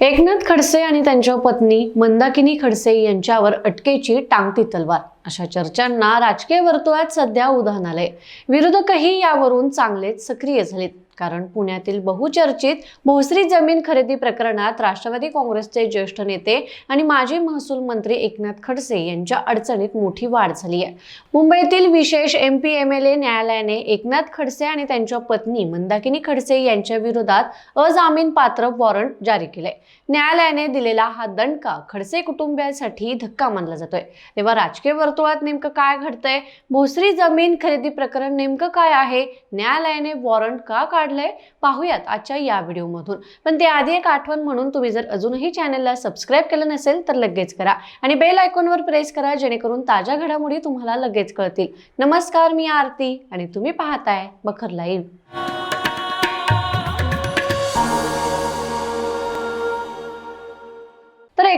एकनाथ खडसे आणि त्यांच्या पत्नी मंदाकिनी खडसे यांच्यावर अटकेची टांगती तलवार. अशा चर्चांना राजकीय वर्तुळात सध्या उदाहरण आलंय. विरोधकही यावरून चांगलेच सक्रिय झालेत. कारण पुण्यातील बहुचर्चित भोसरी जमीन खरेदी प्रकरणात राष्ट्रवादी काँग्रेसचे ज्येष्ठ नेते आणि माजी महसूल मंत्री एकनाथ खडसे यांच्या अडचणीत मोठी वाढ झाली आहे. मुंबईतील विशेष M P M L A न्यायालयाने एकनाथ खडसे आणि त्यांच्या पत्नी मंदाकिनी खडसे यांच्या विरोधात अजामीन पात्र वॉरंट जारी केलंय. न्यायालयाने दिलेला हा दंडका खडसे कुटुंबियांसाठी धक्का मानला जातोय. तेव्हा राजकीय वर्तुळात नेमकं काय घडतंय? भोसरी जमीन खरेदी प्रकरण नेमकं काय आहे? न्यायालयाने वॉरंट का वाढलंय पाहूयात आजच्या या व्हिडिओमधून. पण त्याआधी एक आठवण म्हणून तुम्ही जर अजूनही चॅनलला सबस्क्राईब केलं नसेल तर लगेच करा. आणि बेल आयकॉनवर प्रेस करा जेणेकरून ताज्या घडामोडी तुम्हाला लगेच कळतील. नमस्कार मी आरती आणि तुम्ही पाहताय बखर लाईव्ह.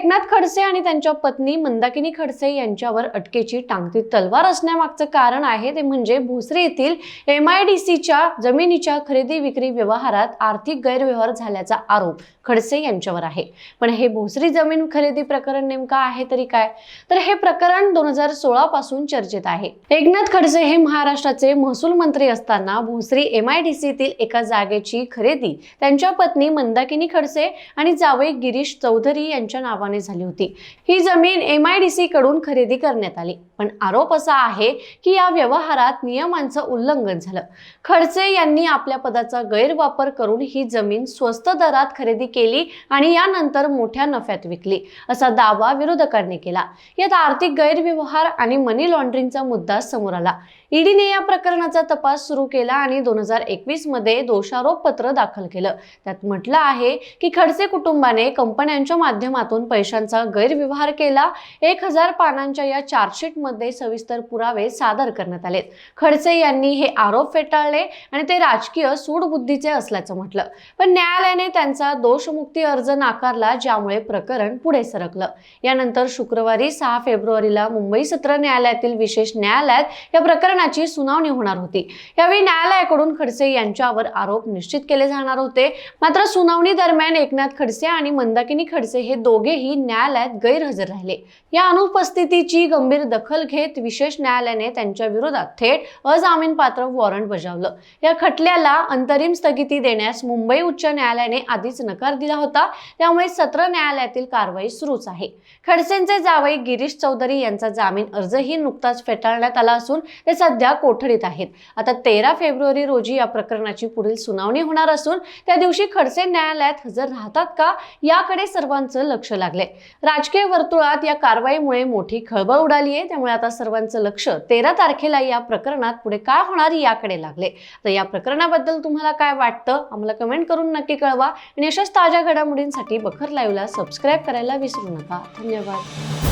एकनाथ खडसे आणि त्यांच्या पत्नी मंदाकिनी खडसे यांच्यावर अटकेची टांगती तलवार असण्यामागचं कारण आहे. ते म्हणजे भोसरी येथील एम आय डी सीच्या जमिनीच्या खरेदी विक्री व्यवहारात आर्थिक गैरव्यवहार झाल्याचा आरोप खडसे यांच्यावर आहे. पण हे भोसरी जमीन खरेदी प्रकरण नेमकं आहे तरी काय? तर हे प्रकरण दोन हजार सोळा पासून चर्चेत आहे. एकनाथ खडसे हे महाराष्ट्राचे महसूल मंत्री असताना भोसरी एम आय डी सीतील एका जागेची खरेदी त्यांच्या पत्नी मंदाकिनी खडसे आणि जावई गिरीश चौधरी यांच्या नावाने झाली होती. ही जमीन एम आय डी सी कडून खरेदी करण्यात आली. पण आरोप असा आहे की या व्यवहारात नियमांचं उल्लंघन झालं. खडसे यांनी आपल्या पदाचा गैरवापर करून ही जमीन स्वस्त दरात खरेदी केली आणि यानंतर मोठ्या नफ्यात विकली असा दावा विरोधकांनी केला. यात आर्थिक गैरव्यवहार आणि मनी लॉन्ड्रिंगचा मुद्दा समोर आला. ईडीने या प्रकरणाचा तपास सुरू केला आणि दोन हजार एकवीसमध्ये दोषारोप पत्र दाखल केलं. त्यात म्हटलं आहे की खडसे कुटुंबाने कंपन्यांच्या माध्यमातून पैशांचा गैरव्यवहार केला. एक हजार पानांच्या या चार्जशीटमध्ये सविस्तर पुरावे सादर करण्यात आले खडसे यांनी हे आरोप फेटाळले आणि ते राजकीय सूडबुद्धीचे असल्याचं म्हटलं. पण न्यायालयाने त्यांचा दोषमुक्ती अर्ज नाकारला ज्यामुळे प्रकरण पुढे सरकलं. यानंतर शुक्रवारी सहा फेब्रुवारीला मुंबई सत्र न्यायालयातील विशेष न्यायालयात या प्रकरणाची सुनावणी होणार होती. यावेळी न्यायालयाकडून खडसे यांच्यावर आरोप निश्चित केले जाणार होते. मात्र सुनावणी दरम्यान एकनाथ खडसे आणि मंदाकिनी खडसे हे दोघेही न्यायालयात गैरहजर राहिले. या अनुपस्थितीची गंभीर दखल घेत विशेष न्यायालयाने त्यांच्या विरोधात थेट अजामीनपात्र वॉरंट बजावलं. या खटल्याला अंतरिम स्थगिती देण्यास मुंबई उच्च न्यायालयाने आधीच नकार दिला होता. त्यामुळे सत्र न्यायालयातील कारवाई सुरूच आहे. खडसेंचे जावई गिरीश चौधरी यांचा जामीन अर्जही नुकताच फेटाळण्यात आला असून ते सध्या कोठडीत आहेत. आता तेरा फेब्रुवारी रोजी या प्रकरणाची पुढील सुनावणी होणार असून त्या दिवशी खडसे न्यायालयात हजर राहतात का याकडे सर्वांचं लक्ष लागले राजकीय वर्तुळात या कारवाईमुळे मोठी खळबळ उडाली आहे त्यामुळे आता सर्वांचं लक्ष तेरा तारखेला या प्रकरणात पुढे काय होणार याकडे लागले तर या प्रकरणाबद्दल तुम्हाला काय वाटतं? आम्हाला कमेंट करून नक्की कळवा. आणि अशाच ताज्या घडामोडींसाठी बखर लाईव्हला सबस्क्राईब करायला विसरू नका. धन्यवाद.